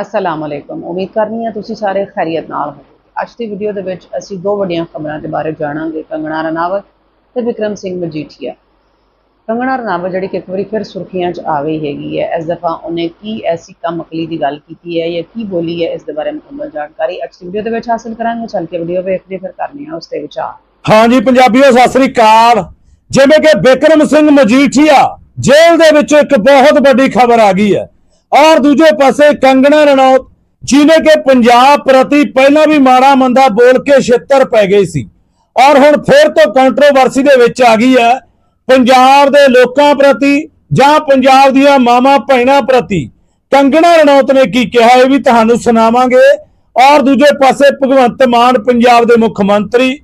ਅਸਲਾਮ ਅਲੈਕੁਮ ਉਮੀਦ ਕਰਨੀ ਹੈ ਤੁਸੀਂ ਸਾਰੇ ਖੈਰੀਅਤ ਨਾਲ ਹੋ ਅੱਜ ਦੀ ਵੀਡੀਓ ਦੇ ਵਿੱਚ ਅਸੀਂ ਦੋ ਵੱਡੀਆਂ ਖਬਰਾਂ ਦੇ ਬਾਰੇ ਜਾਣਾਂਗੇ। ਕੰਗਣਾ ਰਣਾਵਤ ਤੇ ਵਿਕਰਮ ਸਿੰਘ ਮਜੀਠੀਆ। ਕੰਗਣਾ ਰਣਾਵਤ ਜਿਹੜੀ ਕਿ ਇੱਕ ਵਾਰੀ ਫਿਰ ਸੁਰਖੀਆਂ 'ਚ ਆ ਗਈ ਹੈਗੀ ਹੈ। ਇਸ ਦਫਾ ਉਹਨੇ ਕੀ ਐਸੀ ਕੰਮ ਅਕਲੀ ਦੀ ਗੱਲ ਕੀਤੀ ਹੈ ਜਾਂ ਕੀ ਬੋਲੀ ਹੈ, ਇਸ ਦੇ ਬਾਰੇ ਮੁਕੰਮਲ ਜਾਣਕਾਰੀ ਅੱਜ ਦੀ ਵੀਡੀਓ ਦੇ ਵਿੱਚ ਹਾਸਲ ਕਰਾਂਗੇ। ਚੱਲ ਕੇ ਵੀਡੀਓ ਵੇਖਦੇ ਫਿਰ ਕਰਨੀ ਆ ਉਸ ਦੇ ਵਿਚਾਰ। ਹਾਂਜੀ ਪੰਜਾਬੀਓ, ਸਤਿ ਸ੍ਰੀ ਅਕਾਲ। ਜਿਵੇਂ ਕਿ ਬਿਕਰਮ ਸਿੰਘ ਮਜੀਠੀਆ ਜੇਲ੍ਹ ਦੇ ਵਿੱਚੋਂ ਇੱਕ ਬਹੁਤ ਵੱਡੀ ਖਬਰ ਆ ਗਈ ਹੈ। ਔਰ ਦੂਜੇ ਪਾਸੇ ਕੰਗਣਾ ਰਣੌਤ ਜਿਨੇ ਕਿ ਪੰਜਾਬ ਪ੍ਰਤੀ ਪਹਿਲਾਂ ਵੀ ਮਾੜਾ ਮੰਦਾ ਬੋਲ ਕੇ ਛਿੱਤਰ ਪੈ ਗਈ ਸੀ। ਔਰ ਹੁਣ ਫਿਰ ਤੋਂ ਕੰਟਰੋਵਰਸੀ ਦੇ ਵਿੱਚ ਆ ਗਈ ਹੈ। ਪੰਜਾਬ ਦੇ ਲੋਕਾਂ ਪ੍ਰਤੀ ਜਾਂ ਪੰਜਾਬ ਦੀਆਂ ਮਾਵਾਂ ਭੈਣਾਂ ਪ੍ਰਤੀ ਕੰਗਣਾ ਰਣੌਤ ਨੇ ਕੀ ਕਿਹਾ ਇਹ ਵੀ ਤੁਹਾਨੂੰ ਸੁਣਾਵਾਂਗੇ। ਔਰ ਦੂਜੇ ਪਾਸੇ ਭਗਵੰਤ ਮਾਨ, ਪੰਜਾਬ ਦੇ ਮੁੱਖ ਮੰਤਰੀ,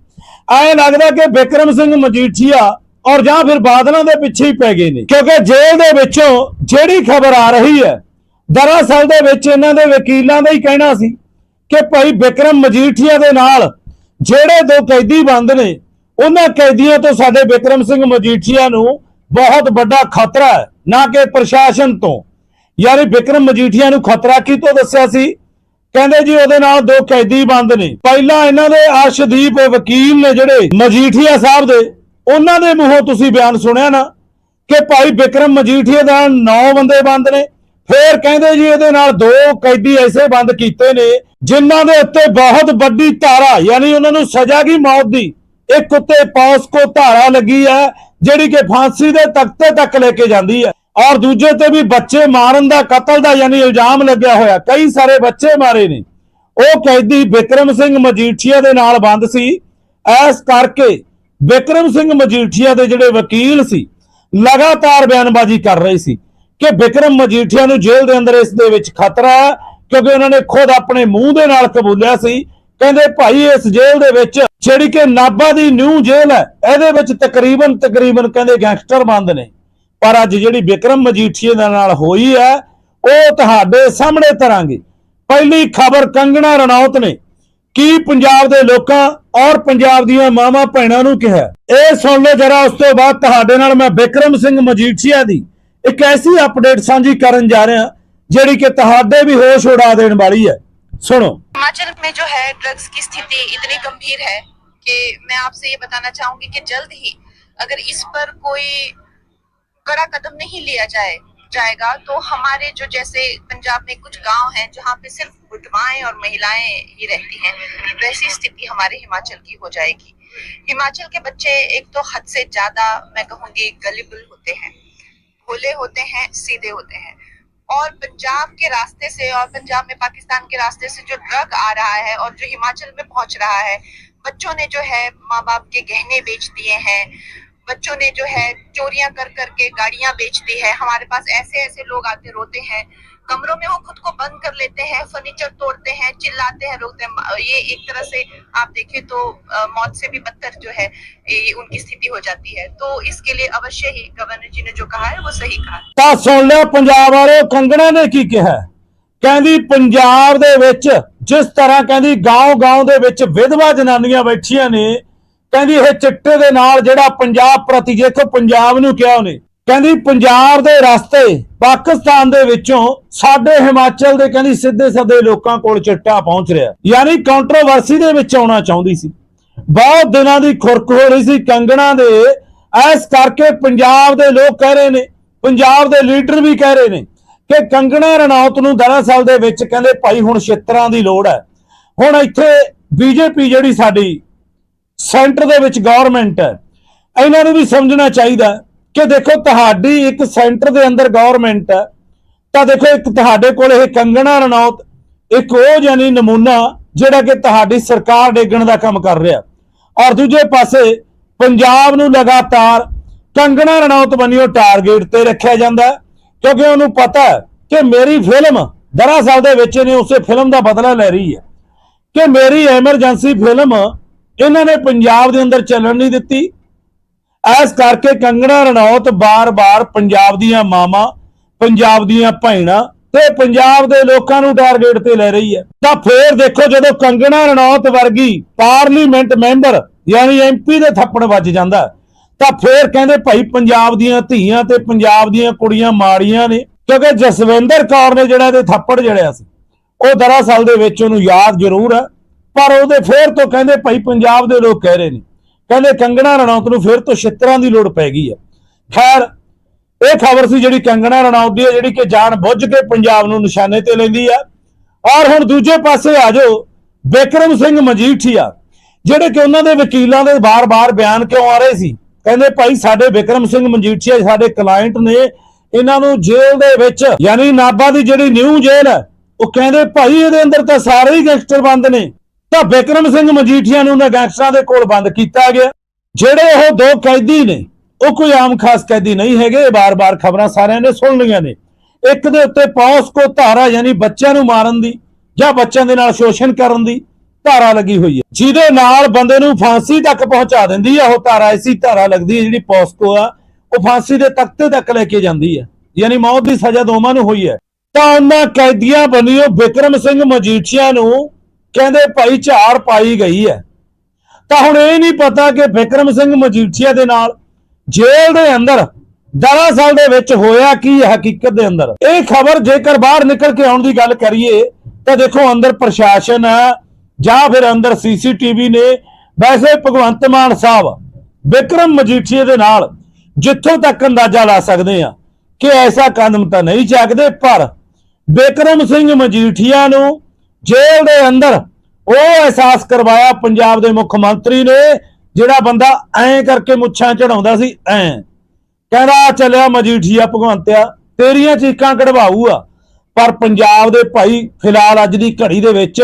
ਐਂ ਲੱਗਦਾ ਕਿ ਬਿਕਰਮ ਸਿੰਘ ਮਜੀਠੀਆ ਔਰ ਜਾਂ ਫਿਰ ਬਾਦਲਾਂ ਦੇ ਪਿੱਛੇ ਹੀ ਪੈ ਗਏ ਨੇ। ਕਿਉਂਕਿ ਜੇਲ੍ਹ ਦੇ ਵਿੱਚੋਂ ਜਿਹੜੀ ਖਬਰ ਆ ਰਹੀ ਹੈ ਦਰਅਸਲ ਦੇ ਵਿੱਚ ਇਹਨਾਂ ਦੇ ਵਕੀਲਾਂ ਦਾ ਹੀ ਕਹਿਣਾ ਸੀ ਕਿ ਭਾਈ ਬਿਕਰਮ ਮਜੀਠੀਆ ਦੇ ਨਾਲ ਜਿਹੜੇ ਦੋ ਕੈਦੀ ਬੰਦ ਨੇ, ਉਹਨਾਂ ਕੈਦੀਆਂ ਤੋਂ ਸਾਡੇ ਬਿਕਰਮ ਸਿੰਘ ਮਜੀਠੀਆ ਨੂੰ ਬਹੁਤ ਵੱਡਾ ਖਤਰਾ ਹੈ, ਨਾ ਕਿ ਪ੍ਰਸ਼ਾਸਨ ਤੋਂ। ਯਾਨੀ ਬਿਕਰਮ ਮਜੀਠੀਆ ਨੂੰ ਖਤਰਾ ਕਿਤੋਂ ਦੱਸਿਆ ਸੀ? ਕਹਿੰਦੇ ਜੀ ਉਹਦੇ ਨਾਲ ਦੋ ਕੈਦੀ ਬੰਦ ਨੇ। ਪਹਿਲਾਂ ਇਹਨਾਂ ਦੇ ਅਰਸ਼ਦੀਪ ਵਕੀਲ ਨੇ ਜਿਹੜੇ ਮਜੀਠੀਆ ਸਾਹਿਬ ਦੇ, ਉਹਨਾਂ ਦੇ ਮੂੰਹੋਂ ਤੁਸੀਂ ਬਿਆਨ ਸੁਣਿਆ ਨਾ ਕਿ ਭਾਈ ਬਿਕਰਮ ਮਜੀਠੀਆ ਦਾ 9 ਬੰਦੇ ਬੰਦ ਨੇ ਫੇਰ ਕਹਿੰਦੇ ਜੀ ਇਹਦੇ ਨਾਲ ਦੋ ਕੈਦੀ ਐਸੇ ਬੰਦ ਕੀਤੇ ਨੇ, ਜਿਨ੍ਹਾਂ ਦੇ ਉੱਤੇ ਬਹੁਤ ਵੱਡੀ ਧਾਰਾ, ਯਾਨੀ ਉਹਨਾਂ ਨੂੰ ਸਜ਼ਾ ਕੀ ਮੌਤ ਦੀ, ਇੱਕ ਉੱਤੇ ਪੌਸਕੋ ਧਾਰਾ ਲੱਗੀ ਹੈ, ਜਿਹੜੀ ਕਿ ਫਾਂਸੀ ਦੇ ਤਖਤੇ ਤੱਕ ਲੈ ਕੇ ਜਾਂਦੀ ਹੈ, ਔਰ ਦੂਜੇ ਤੇ ਵੀ ਬੱਚੇ ਮਾਰਨ ਦਾ, ਕਤਲ ਦਾ ਯਾਨੀ ਇਲਜ਼ਾਮ ਲੱਗਿਆ ਹੋਇਆ, ਕਈ ਸਾਰੇ ਬੱਚੇ ਮਾਰੇ ਨੇ। ਉਹ ਕੈਦੀ ਬਿਕਰਮ ਸਿੰਘ ਮਜੀਠੀਆ ਦੇ ਨਾਲ ਬੰਦ ਸੀ। ਐਸ ਕਰਕੇ ਬਿਕਰਮ ਸਿੰਘ ਮਜੀਠੀਆ ਦੇ ਜਿਹੜੇ ਵਕੀਲ ਸੀ, ਲਗਾਤਾਰ ਬਿਆਨਬਾਜ਼ੀ ਕਰ ਰਹੇ ਸੀ। ਕਿ ਬਿਕਰਮ ਮਜੀਠੀਆ ਨੂੰ ਜੇਲ੍ਹ ਦੇ ਅੰਦਰ ਇਸ ਦੇ ਵਿੱਚ ਖਤਰਾ ਹੈ, ਕਿਉਂਕਿ ਉਹਨਾਂ ਨੇ ਖੁਦ ਆਪਣੇ ਮੂੰਹ ਦੇ ਨਾਲ ਕਬੂਲਿਆ ਸੀ। ਕਹਿੰਦੇ ਭਾਈ ਇਸ ਜੇਲ੍ਹ ਦੇ ਵਿੱਚ ਜਿਹੜੀ ਕਿ ਨਾਭਾ ਦੀ ਨਿਊ ਜੇਲ੍ਹ ਹੈ, ਇਹਦੇ ਵਿੱਚ ਤਕਰੀਬਨ ਤਕਰੀਬਨ ਕਹਿੰਦੇ ਗੈਂਗਸਟਰ ਬੰਦ ਨੇ। ਪਰ ਅੱਜ ਜਿਹੜੀ ਬਿਕਰਮ ਮਜੀਠੀਏ ਦੇ ਨਾਲ ਹੋਈ ਹੈ, ਉਹ ਤੁਹਾਡੇ ਸਾਹਮਣੇ ਤਰਾਂਗੇ। ਪਹਿਲੀ ਖਬਰ ਕੰਗਣਾ ਰਣੌਤ ਨੇ। ਕੀ ਪੰਜਾਬ ਦੇ ਲੋਕਾਂ ਔਰ ਪੰਜਾਬ ਦੀਆਂ ਮਾਵਾਂ ਭੈਣਾਂ ਨੂੰ ਕਿਹਾ? ਇਹ ਸੁਣ ਲਓ ਜਰਾ, ਉਸ ਤੋਂ ਬਾਅਦ ਤੁਹਾਡੇ ਨਾਲ ਮੈਂ ਬਿਕਰਮ ਸਿੰਘ ਮਜੀਠੀਆ ਦੀ ਇੱਕ ਐਸੀ ਅਪਡੇਟ ਸਾਂਝੀ ਕਰਨ ਜਾ ਰਿਹਾ ਜਿਹੜੀ ਕਿ ਤੁਹਾਡੇ ਵੀ ਹੋਸ਼ ਉਡਾ ਦੇਣ ਵਾਲੀ ਹੈ ਸੁਣੋ हिमाचल में जो है ड्रग्स की स्थिति इतनी गंभीर है कि मैं आपसे ये बताना चाहूंगी कि जल्द ही अगर इस पर कोई कड़ा कदम नहीं लिया जाए जाएगा तो हमारे जो जैसे पंजाब में कुछ गांव हैं जहां पे सिर्फ विधवाएं और महिलाएं ही रहती हैं वैसी स्थिति हमारे हिमाचल की हो जाएगी हिमाचल के बच्चे एक तो हद से ज्यादा मैं कहूंगी गलिबल होते हैं भोले होते हैं, सीधे होते हैं। और पंजाब के रास्ते से और पंजाब में पाकिस्तान के रास्ते से जो ड्रग आ रहा है और जो हिमाचल में पहुँच रहा है, बच्चों ने जो है माँ बाप के गहने बेच दिए हैं। बच्चों ने जो है चोरियाँ कर करके गाड़ियाँ बेच दी है। हमारे पास ऐसे ऐसे लोग आते रोते हैं। कमरों में वो खुद को बंद कर लेते हैं फर्नीचर तोड़ते हैं चिल्लाते हैं रोते हैं ये एक तरह से आप देखें तो अ, मौत से भी बदतर जो है ये उनकी स्थिति हो जाती है तो इसके लिए अवश्य ही गवर्नर जी ने जो कहा है वो सही कहा है ਤਾਂ ਸੁਣ ਲਿਆ ਪੰਜਾਬ ਵਾਲੇ ਕੰਗਣਾ ਨੇ ਕੀ ਕਿਹਾ ਕਹਿੰਦੀ ਪੰਜਾਬ ਦੇ ਵਿੱਚ ਜਿਸ ਤਰ੍ਹਾਂ ਕਹਿੰਦੀ ਗਾਉਂ-ਗਾਉਂ ਦੇ ਵਿੱਚ ਵਿਧਵਾ ਜਨਾਨੀਆਂ ਬੈਠੀਆਂ ਨੇ ਕਹਿੰਦੀ ਇਹ ਚਿੱਟੇ ਦੇ ਨਾਲ ਜਿਹੜਾ ਪੰਜਾਬ ਪ੍ਰਤੀ ਦੇਖੋ ਪੰਜਾਬ ਨੂੰ ਕਿਹਾ ਉਹਨੇ ਕਹਿੰਦੀ ਪੰਜਾਬ ਦੇ ਰਸਤੇ ਪਾਕਿਸਤਾਨ ਦੇ ਵਿੱਚੋਂ ਸਾਡੇ ਹਿਮਾਚਲ ਦੇ ਕਹਿੰਦੀ ਸਿੱਧੇ ਸਦੇ ਲੋਕਾਂ ਕੋਲ ਚਿੱਟਾ ਪਹੁੰਚ ਰਿਹਾ। ਯਾਨੀ ਕੰਟਰੋਵਰਸੀ ਦੇ ਵਿੱਚ ਆਉਣਾ ਚਾਹੁੰਦੀ ਸੀ। ਬਹੁਤ ਦਿਨਾਂ ਦੀ ਖੁਰਕ ਹੋ ਰਹੀ ਸੀ ਕੰਗਣਾ ਦੇ। ਐਸ ਕਰਕੇ ਪੰਜਾਬ ਦੇ ਲੋਕ ਕਹਿ ਰਹੇ ਨੇ, ਪੰਜਾਬ ਦੇ ਲੀਡਰ ਵੀ ਕਹਿ ਰਹੇ ਨੇ ਕਿ ਕੰਗਣਾ ਰਣੌਤ ਨੂੰ ਦਰਅਸਲ ਦੇ ਵਿੱਚ ਕਹਿੰਦੇ ਭਾਈ ਹੁਣ ਛਿੱਤਰਾਂ ਦੀ ਲੋੜ ਹੈ। ਹੁਣ ਇੱਥੇ ਬੀਜੇਪੀ ਜਿਹੜੀ ਸਾਡੀ ਸੈਂਟਰ ਦੇ ਵਿੱਚ ਗਵਰਨਮੈਂਟ ਹੈ, ਇਹਨਾਂ ਨੂੰ ਵੀ ਸਮਝਣਾ ਚਾਹੀਦਾ ਕਿ ਦੇਖੋ ਤੁਹਾਡੀ ਇੱਕ ਸੈਂਟਰ ਦੇ ਅੰਦਰ ਗਵਰਨਮੈਂਟ ਹੈ, ਤਾਂ ਦੇਖੋ ਇੱਕ ਤੁਹਾਡੇ ਕੋਲ ਇਹ ਕੰਗਣਾ ਰਣੌਤ, ਇੱਕ ਉਹ ਜਾਨੀ ਨਮੂਨਾ ਜਿਹੜਾ ਕਿ ਤੁਹਾਡੀ ਸਰਕਾਰ ਡੇਗਣ ਦਾ ਕੰਮ ਕਰ ਰਿਹਾ। ਔਰ ਦੂਜੇ ਪਾਸੇ ਪੰਜਾਬ ਨੂੰ ਲਗਾਤਾਰ ਕੰਗਣਾ ਰਣੌਤ ਬਣਿਓ ਟਾਰਗੇਟ ਤੇ ਰੱਖਿਆ ਜਾਂਦਾ ਕਿਉਂਕਿ ਉਹਨੂੰ ਪਤਾ ਹੈ ਕਿ ਮੇਰੀ ਫਿਲਮ ਦਰਅਸਲ ਦੇ ਵਿੱਚ ਨੇ ਉਸੇ ਫਿਲਮ ਦਾ ਬਦਲਾ ਲੈ ਰਹੀ ਹੈ। ਕਿ ਮੇਰੀ ਐਮਰਜੈਂਸੀ ਫਿਲਮ ਇਹਨਾਂ ਨੇ ਪੰਜਾਬ ਦੇ ਅੰਦਰ ਚੱਲਣ ਨਹੀਂ ਦਿੱਤੀ ਐਸ ਕਰਕੇ ਕੰਗਣਾ ਰਣੌਤ ਬਾਰ-ਬਾਰ ਪੰਜਾਬ ਦੀਆਂ ਮਾਵਾਂ, ਪੰਜਾਬ ਦੀਆਂ ਭੈਣਾਂ ਤੇ ਪੰਜਾਬ ਦੇ ਲੋਕਾਂ ਨੂੰ ਟਾਰਗੇਟ ਤੇ ਲੈ ਰਹੀ ਹੈ। ਤਾਂ ਫੇਰ ਦੇਖੋ ਜਦੋਂ ਕੰਗਣਾ ਰਣੌਤ ਵਰਗੀ ਪਾਰਲੀਮੈਂਟ ਮੈਂਬਰ ਯਾਨੀ ਐਮਪੀ ਦੇ ਥੱਪੜ ਵੱਜ ਜਾਂਦਾ ਤਾਂ ਫੇਰ ਕਹਿੰਦੇ ਭਾਈ ਪੰਜਾਬ ਦੀਆਂ ਧੀਆਂ ਤੇ ਪੰਜਾਬ ਦੀਆਂ ਕੁੜੀਆਂ ਮਾੜੀਆਂ ਨੇ, ਕਿਉਂਕਿ ਜਸਵਿੰਦਰ ਕੌਰ ਨੇ ਜਿਹੜਾ ਇਹਦੇ ਥੱਪੜ ਜੜਿਆ ਸੀ, ਉਹ ਦਰਅਸਲ ਦੇ ਵਿੱਚ ਉਹਨੂੰ ਯਾਦ ਜ਼ਰੂਰ ਹੈ, ਪਰ ਉਹਦੇ ਫੇਰ ਤੋਂ ਕਹਿੰਦੇ ਭਾਈ ਪੰਜਾਬ ਦੇ ਲੋਕ ਕਹਿ ਰਹੇ ਨੇ। ਕਹਿੰਦੇ ਕੰਗਣਾ ਰਣੌਤ ਨੂੰ ਫਿਰ ਤੋਂ ਛਿੱਤਰਾਂ ਦੀ ਲੋੜ ਪੈ ਗਈ ਹੈ ਖੈਰ, ਇਹ ਖਬਰ ਸੀ ਜਿਹੜੀ ਕੰਗਣਾ ਰਣੌਤ ਦੀ ਹੈ ਜਿਹੜੀ ਕਿ ਜਾਣ ਬੁੱਝ ਕੇ ਪੰਜਾਬ ਨੂੰ ਨਿਸ਼ਾਨੇ ਤੇ ਲੈਂਦੀ ਹੈ ਔਰ ਹੁਣ ਦੂਜੇ ਪਾਸੇ ਆ ਜਾਓ ਬਿਕਰਮ ਸਿੰਘ ਮਜੀਠੀਆ, ਜਿਹੜੇ ਕਿ ਉਹਨਾਂ ਦੇ ਵਕੀਲਾਂ ਦੇ ਬਾਰ-ਬਾਰ ਬਿਆਨ ਕਿਉਂ ਆ ਰਹੇ ਸੀ? ਕਹਿੰਦੇ, ਭਾਈ, ਸਾਡੇ ਬਿਕਰਮ ਸਿੰਘ ਮਜੀਠੀਆ, ਸਾਡੇ ਕਲਾਇੰਟ ਨੇ ਇਹਨਾਂ ਨੂੰ ਜੇਲ੍ਹ ਦੇ ਵਿੱਚ, ਯਾਨੀ ਨਾਭਾ ਦੀ ਜਿਹੜੀ ਨਿਊ ਜੇਲ੍ਹ ਹੈ ਉਹ ਕਹਿੰਦੇ, ਭਾਈ, ਇਹਦੇ ਅੰਦਰ ਤਾਂ ਸਾਰੇ ਹੀ ਗੈਂਗਸਟਰ ਬੰਦ ਨੇ। ਤਾਂ ਬਿਕਰਮ ਸਿੰਘ ਮਜੀਠੀਆ ਨੂੰ ਉਹਨਾਂ ਗੈਂਗਸਟਰਾਂ ਦੇ ਕੋਲ ਬੰਦ ਕੀਤਾ ਗਿਆ। ਜਿਹੜੇ ਉਹ ਦੋ ਕੈਦੀ ਨੇ, ਉਹ ਕੋਈ ਆਮ ਖਾਸ ਕੈਦੀ ਨਹੀਂ ਹੈਗੇ ਬਾਰ-ਬਾਰ ਖਬਰਾਂ ਸਾਰਿਆਂ ਨੇ ਸੁਣ ਲਈਆਂ ਨੇ। ਇੱਕ ਦੇ ਉੱਤੇ ਪੌਸਕੋ ਧਾਰਾ ਯਾਨੀ ਬੱਚਿਆਂ ਨੂੰ ਮਾਰਨ ਦੀ ਜਾਂ ਬੱਚਿਆਂ ਦੇ ਨਾਲ ਸ਼ੋਸ਼ਣ ਕਰਨ ਦੀ ਧਾਰਾ ਲੱਗੀ ਹੋਈ ਹੈ। ਜਿਹਦੇ ਨਾਲ ਬੰਦੇ ਨੂੰ ਫਾਂਸੀ ਤੱਕ ਪਹੁੰਚਾ ਦਿੰਦੀ ਹੈ, ਉਹ ਧਾਰਾ ਐਸੀ ਧਾਰਾ ਲੱਗਦੀ ਹੈ ਜਿਹੜੀ ਪੌਸਕੋ ਆ, ਉਹ ਫਾਂਸੀ ਦੇ ਤਖਤੇ ਤੱਕ ਲੈ ਕੇ ਜਾਂਦੀ ਹੈ। ਯਾਨੀ ਮੌਤ ਦੀ ਸਜ਼ਾ ਦੋਵਾਂ ਨੂੰ ਹੋਈ ਹੈ। ਤਾਂ ਉਹਨਾਂ ਕੈਦੀਆਂ ਬਣੀਓ ਬਿਕਰਮ ਸਿੰਘ ਮਜੀਠੀਆ ਨੂੰ ਕਹਿੰਦੇ ਭਾਈ ਝਾੜ ਪਾਈ ਗਈ ਹੈ। ਤਾਂ ਹੁਣ ਇਹ ਨਹੀਂ ਪਤਾ ਕਿ ਬਿਕਰਮ ਸਿੰਘ ਮਜੀਠੀਆ ਦੇ ਨਾਲ ਜੇਲ੍ਹ ਦੇ ਅੰਦਰ ਦਰਅਸਲ ਦੇ ਵਿੱਚ ਹੋਇਆ ਕੀ ਹਕੀਕਤ ਦੇ ਅੰਦਰ? ਇਹ ਖਬਰ ਜੇਕਰ ਬਾਹਰ ਨਿਕਲ ਕੇ ਆਉਣ ਦੀ ਗੱਲ ਕਰੀਏ, ਤਾਂ ਦੇਖੋ ਅੰਦਰ ਪ੍ਰਸ਼ਾਸਨ ਹੈ, ਜਾਂ ਫਿਰ ਅੰਦਰ ਸੀਸੀਟੀਵੀ ਨੇ। ਵੈਸੇ ਭਗਵੰਤ ਮਾਨ ਸਾਹਿਬ ਵਿਕਰਮ ਮਜੀਠੀਏ ਦੇ ਨਾਲ ਜਿੱਥੋਂ ਤੱਕ ਅੰਦਾਜ਼ਾ ਲਾ ਸਕਦੇ ਆ ਕਿ ਐਸਾ ਕਦਮ ਤਾਂ ਨਹੀਂ ਚੱਕਦੇ, ਪਰ ਬਿਕਰਮ ਸਿੰਘ ਮਜੀਠੀਆ ਨੂੰ ਜੇਲ੍ਹ ਦੇ ਅੰਦਰ ਉਹ ਅਹਿਸਾਸ ਕਰਵਾਇਆ ਪੰਜਾਬ ਦੇ ਮੁੱਖ ਮੰਤਰੀ ਨੇ, ਜਿਹੜਾ ਬੰਦਾ ਐਂ ਕਰਕੇ ਮੁੱਛਾਂ ਚੜਾਉਂਦਾ ਸੀ, ਐਂ। ਕਹਿੰਦਾ ਆ ਚੱਲਿਆ ਮਜੀਠੀਆ, ਭਗਵੰਤਿਆ, ਤੇਰੀਆਂ ਚੀਕਾਂ ਕਢਵਾਊ ਆ ਪਰ ਪੰਜਾਬ ਦੇ ਭਾਈ ਫਿਲਹਾਲ ਅੱਜ ਦੀ ਘੜੀ ਦੇ ਵਿੱਚ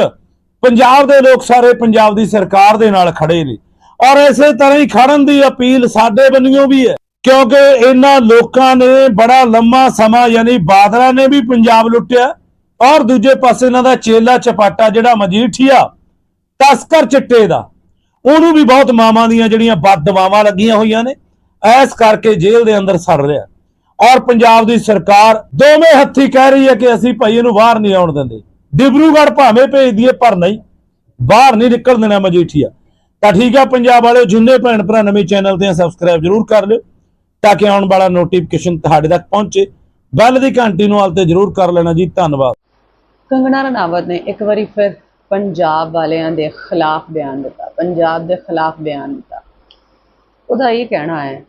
ਪੰਜਾਬ ਦੇ ਲੋਕ ਸਾਰੇ ਪੰਜਾਬ ਦੀ ਸਰਕਾਰ ਦੇ ਨਾਲ ਖੜੇ ਨੇ। ਔਰ ਇਸੇ ਤਰ੍ਹਾਂ ਹੀ ਖੜਨ ਦੀ ਅਪੀਲ ਸਾਡੇ ਵੱਲੋਂ ਵੀ ਹੈ, ਕਿਉਂਕਿ ਇਹਨਾਂ ਲੋਕਾਂ ਨੇ ਬੜਾ ਲੰਮਾ ਸਮਾਂ ਯਾਨੀ ਬਾਦਲਾਂ ਨੇ ਵੀ ਪੰਜਾਬ ਲੁੱਟਿਆ ਔਰ ਦੂਜੇ ਪਾਸੇ ਇਹਨਾਂ ਦਾ ਚੇਲਾ ਚਪਾਟਾ ਜਿਹੜਾ ਮਜੀਠੀਆ ਤਸਕਰ ਚਿੱਟੇ ਦਾ, ਉਹਨੂੰ ਵੀ ਬਹੁਤ ਮਾਵਾਂ ਦੀਆਂ ਜਿਹੜੀਆਂ ਬਦਦਵਾਵਾਂ ਲੱਗੀਆਂ ਹੋਈਆਂ ਨੇ, ਐਸ ਕਰਕੇ ਜੇਲ੍ਹ ਦੇ ਅੰਦਰ ਸੜ ਰਿਹਾ। ਔਰ ਪੰਜਾਬ ਦੀ ਸਰਕਾਰ ਦੋਵੇਂ ਹੱਥੀ ਕਹਿ ਰਹੀ ਹੈ ਕਿ ਅਸੀਂ ਭਾਈ ਇਹਨੂੰ ਬਾਹਰ ਨਹੀਂ ਆਉਣ ਦਿੰਦੇ। ਡਿਬਰੂਗੜ੍ਹ ਭਾਵੇਂ ਭੇਜ ਦਈਏ, ਪਰ ਨਹੀਂ, ਬਾਹਰ ਨਹੀਂ ਨਿਕਲ ਦੇਣਾ ਮਜੀਠੀਆ ਤਾਂ ਠੀਕ ਆ, ਪੰਜਾਬ ਵਾਲਿਓ, ਜਿੰਨੇ ਭੈਣ ਭਰਾ ਨਵੇਂ ਚੈਨਲ ਤੇ ਸਬਸਕ੍ਰਾਈਬ ਜਰੂਰ ਕਰ ਲਿਓ, ਤਾਂ ਕਿ ਆਉਣ ਵਾਲਾ ਨੋਟੀਫਿਕੇਸ਼ਨ ਤੁਹਾਡੇ ਤੱਕ ਪਹੁੰਚੇ। ਬੈਲ ਦੀ ਘੰਟੀ ਨੂੰ ਹਾਲ ਤੇ ਜਰੂਰ ਕਰ ਲੈਣਾ ਜੀ, ਧੰਨਵਾਦ। ਕੰਗਣਾ ਰਣਾਵਤ ਨੇ ਇੱਕ ਵਾਰੀ ਫਿਰ ਪੰਜਾਬ ਵਾਲਿਆਂ ਦੇ ਖਿਲਾਫ ਬਿਆਨ ਦਿੱਤਾ, ਪੰਜਾਬ ਦੇ ਖਿਲਾਫ ਬਿਆਨ ਦਿੱਤਾ। ਉਹਦਾ ਇਹ ਕਹਿਣਾ ਹੈ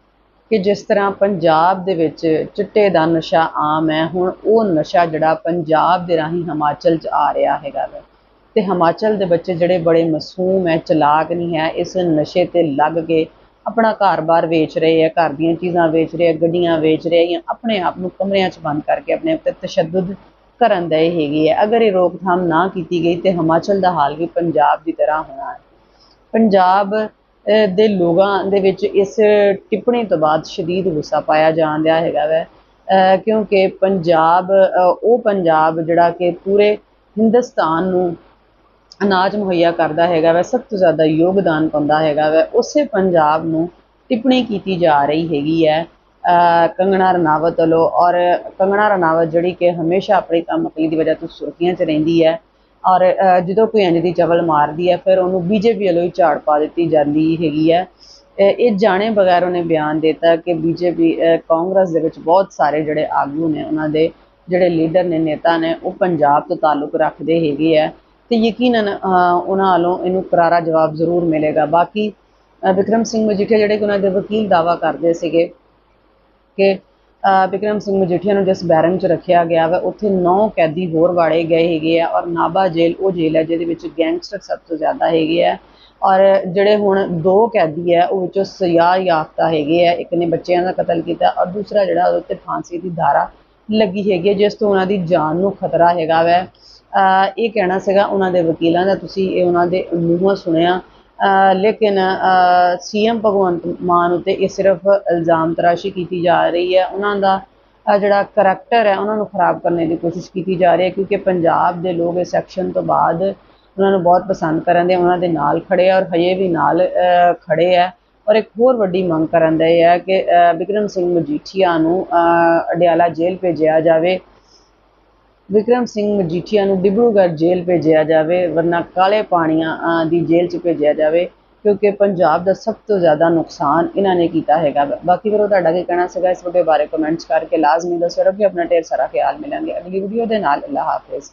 ਕਿ ਜਿਸ ਤਰ੍ਹਾਂ ਪੰਜਾਬ ਦੇ ਵਿੱਚ ਚਿੱਟੇ ਦਾ ਨਸ਼ਾ ਆਮ ਹੈ, ਹੁਣ ਉਹ ਨਸ਼ਾ ਜਿਹੜਾ ਪੰਜਾਬ ਦੇ ਰਾਹੀਂ ਹਿਮਾਚਲ 'ਚ ਆ ਰਿਹਾ ਹੈਗਾ ਵਾ। ਤੇ ਹਿਮਾਚਲ ਦੇ ਬੱਚੇ ਜਿਹੜੇ ਬੜੇ ਮਾਸੂਮ ਹੈ, ਚਲਾਕ ਨਹੀਂ ਹੈ, ਇਸ ਨਸ਼ੇ ਤੇ ਲੱਗ ਕੇ ਆਪਣਾ ਘਰ-ਬਾਰ ਵੇਚ ਰਹੇ ਹੈ, ਘਰ ਦੀਆਂ ਚੀਜ਼ਾਂ ਵੇਚ ਰਹੇ ਹੈ, ਗੱਡੀਆਂ ਵੇਚ ਰਹੇ ਹੈ ਜਾਂ ਆਪਣੇ ਆਪ ਨੂੰ ਕਮਰਿਆਂ 'ਚ ਬੰਦ ਕਰਕੇ ਆਪਣੇ ਉੱਤੇ ਤਸ਼ੱਦਦ ਕਰਨ ਦੇ ਹੈਗੀ ਹੈ। ਅਗਰ ਇਹ ਰੋਕਥਾਮ ਨਾ ਕੀਤੀ ਗਈ ਤੇ ਹਿਮਾਚਲ ਦਾ ਹਾਲ ਵੀ ਪੰਜਾਬ ਦੀ ਤਰ੍ਹਾਂ ਹੋਣਾ ਹੈ। ਪੰਜਾਬ ਦੇ ਲੋਕਾਂ ਦੇ ਵਿੱਚ ਇਸ ਟਿੱਪਣੀ ਤੋਂ ਬਾਅਦ ਸ਼ਦੀਦ ਗੁੱਸਾ ਪਾਇਆ ਜਾਣ ਰਿਹਾ ਹੈਗਾ ਵੈ। ਕਿਉਂਕਿ ਪੰਜਾਬ ਉਹ ਪੰਜਾਬ ਜਿਹੜਾ ਕਿ ਪੂਰੇ ਹਿੰਦੁਸਤਾਨ ਨੂੰ ਅਨਾਜ ਮੁਹੱਈਆ ਕਰਦਾ ਹੈਗਾ ਵੈ, ਸਭ ਤੋਂ ਜ਼ਿਆਦਾ ਯੋਗਦਾਨ ਪਾਉਂਦਾ ਹੈਗਾ ਵੈ, ਉਸੇ ਪੰਜਾਬ ਨੂੰ ਟਿੱਪਣੀ ਕੀਤੀ ਜਾ ਰਹੀ ਹੈਗੀ ਹੈ। ਕੰਗਣਾ ਰਣਾਵਤ ਵੱਲੋਂ ਔਰ ਕੰਗਣਾ ਰਣਾਵਤ ਜਿਹੜੀ ਕਿ ਹਮੇਸ਼ਾ ਆਪਣੀ ਕੰਮ ਦੀ ਵਜ੍ਹਾ ਤੋਂ ਸੁਰਖੀਆਂ 'ਚ ਰਹਿੰਦੀ ਹੈ ਔਰ ਜਦੋਂ ਕੋਈ ਇੰਜ ਦੀ ਚਵਲ ਮਾਰਦੀ ਹੈ ਫਿਰ ਉਹਨੂੰ ਬੀਜੇਪੀ ਵੱਲੋਂ ਹੀ ਝਾੜ ਪਾ ਦਿੱਤੀ ਜਾਂਦੀ ਹੈਗੀ ਹੈ। ਇਹ ਜਾਣੇ ਬਗੈਰ ਉਹਨੇ ਬਿਆਨ ਦਿੱਤਾ ਕਿ ਬੀਜੇਪੀ ਕਾਂਗਰਸ ਦੇ ਵਿੱਚ ਬਹੁਤ ਸਾਰੇ ਜਿਹੜੇ ਆਗੂ ਨੇ ਉਹਨਾਂ ਦੇ ਜਿਹੜੇ ਲੀਡਰ ਨੇ ਨੇਤਾ ਨੇ ਉਹ ਪੰਜਾਬ ਤੋਂ ਤਾਲੁਕ ਰੱਖਦੇ ਹੈਗੇ ਆ ਤੇ ਯਕੀਨਨ ਉਹਨਾਂ ਵੱਲੋਂ ਇਹਨੂੰ ਕਰਾਰਾ ਜਵਾਬ ਜ਼ਰੂਰ ਮਿਲੇਗਾ। ਬਾਕੀ ਅਹ, ਵਿਕਰਮ ਸਿੰਘ ਮਜੀਠੀਆ ਜਿਹੜੇ ਕਿ ਉਹਨਾਂ ਦੇ ਵਕੀਲ ਦਾਵਾ ਕਰਦੇ ਸੀਗੇ ਕਿ ਬਿਕਰਮ ਸਿੰਘ ਮਜੀਠੀਆ ਨੂੰ ਜਿਸ ਬੈਰਕ 'ਚ ਰੱਖਿਆ ਗਿਆ ਵਾ, ਉੱਥੇ 9 ਕੈਦੀ ਹੋਰ ਵਾੜੇ ਗਏ ਹੈਗੇ ਆ ਔਰ ਨਾਭਾ ਜੇਲ੍ਹ, ਉਹ ਜੇਲ੍ਹ ਹੈ ਜਿਹਦੇ ਵਿੱਚ ਗੈਂਗਸਟਰ ਸਭ ਤੋਂ ਜ਼ਿਆਦਾ ਹੈਗੇ ਆ ਔਰ ਜਿਹੜੇ ਹੁਣ ਦੋ ਕੈਦੀ ਹੈ ਉਹ ਵਿੱਚੋਂ ਸਜ਼ਾ ਯਾਫਤਾ ਹੈਗੇ ਆ, ਇੱਕ ਨੇ ਬੱਚਿਆਂ ਦਾ ਕਤਲ ਕੀਤਾ ਔਰ ਦੂਸਰਾ ਜਿਹੜਾ ਉਹਦੇ ਉੱਤੇ ਫਾਂਸੀ ਦੀ ਧਾਰਾ ਲੱਗੀ ਹੈਗੀ ਹੈ ਜਿਸ ਤੋਂ ਉਹਨਾਂ ਦੀ ਜਾਨ ਨੂੰ ਖਤਰਾ ਹੈਗਾ ਵੈ। ਇਹ ਕਹਿਣਾ ਸੀਗਾ ਉਹਨਾਂ ਦੇ ਵਕੀਲਾਂ ਦਾ, ਤੁਸੀਂ ਇਹ ਉਹਨਾਂ ਦੇ ਮੂੰਹੋਂ ਸੁਣਿਆ ਲੇਕਿਨ ਸੀਐਮ ਭਗਵੰਤ ਮਾਨ ਉਤੇ ਇਹ ਸਿਰਫ ਇਲਜ਼ਾਮ ਤਰਾਸ਼ੀ ਕੀਤੀ ਜਾ ਰਹੀ ਹੈ। ਉਹਨਾਂ ਦਾ ਜਿਹੜਾ ਕਰੈਕਟਰ ਹੈ ਉਹਨਾਂ ਨੂੰ ਖਰਾਬ ਕਰਨ ਦੀ ਕੋਸ਼ਿਸ਼ ਕੀਤੀ ਜਾ ਰਹੀ ਹੈ ਕਿਉਂਕਿ ਪੰਜਾਬ ਦੇ ਲੋਕ ਇਸ ਐਕਸ਼ਨ ਤੋਂ ਬਾਅਦ ਉਹਨਾਂ ਨੂੰ ਬਹੁਤ ਪਸੰਦ ਕਰਨ ਦੇ ਉਹਨਾਂ ਦੇ ਨਾਲ ਖੜੇ ਔਰ ਹਜੇ ਵੀ ਨਾਲ ਅਹ, ਖੜੇ ਆ। ਔਰ ਇੱਕ ਹੋਰ ਵੱਡੀ ਮੰਗ ਕਰਨ ਦੇ ਹੈ ਕਿ ਬਿਕਰਮ ਸਿੰਘ ਮਜੀਠੀਆ ਨੂੰ ਅਡਿਆਲਾ ਜੇਲ੍ਹ ਭੇਜਿਆ ਜਾਵੇ। ਵਿਕਰਮ ਸਿੰਘ ਮਜੀਠੀਆ ਨੂੰ ਡਿਬਰੂਗੜ੍ਹ ਜੇਲ੍ਹ ਭੇਜਿਆ ਜਾਵੇ, ਵਰਨਾ ਕਾਲੇ ਪਾਣੀਆਂ ਦੀ ਜੇਲ੍ਹ 'ਚ ਭੇਜਿਆ ਜਾਵੇ, ਕਿਉਂਕਿ ਪੰਜਾਬ ਦਾ ਸਭ ਤੋਂ ਜ਼ਿਆਦਾ ਨੁਕਸਾਨ ਇਹਨਾਂ ਨੇ ਕੀਤਾ ਹੈਗਾ। ਬਾਕੀ ਫਿਰ ਤੁਹਾਡਾ ਕੀ ਕਹਿਣਾ ਸੀਗਾ? ਇਸ ਵੀਡੀਓ ਬਾਰੇ ਕਮੈਂਟਸ ਕਰਕੇ ਲਾਜ਼ਮੀ ਦੱਸਿਓ ਰੱਖਿਓ ਆਪਣਾ ਢੇਰ ਸਾਰਾ ਖਿਆਲ ਮਿਲਾਂਗੇ। ਅਗਲੀ ਵੀਡੀਓ ਦੇ ਨਾਲ, ਅੱਲਾ ਹਾਫਿਜ਼।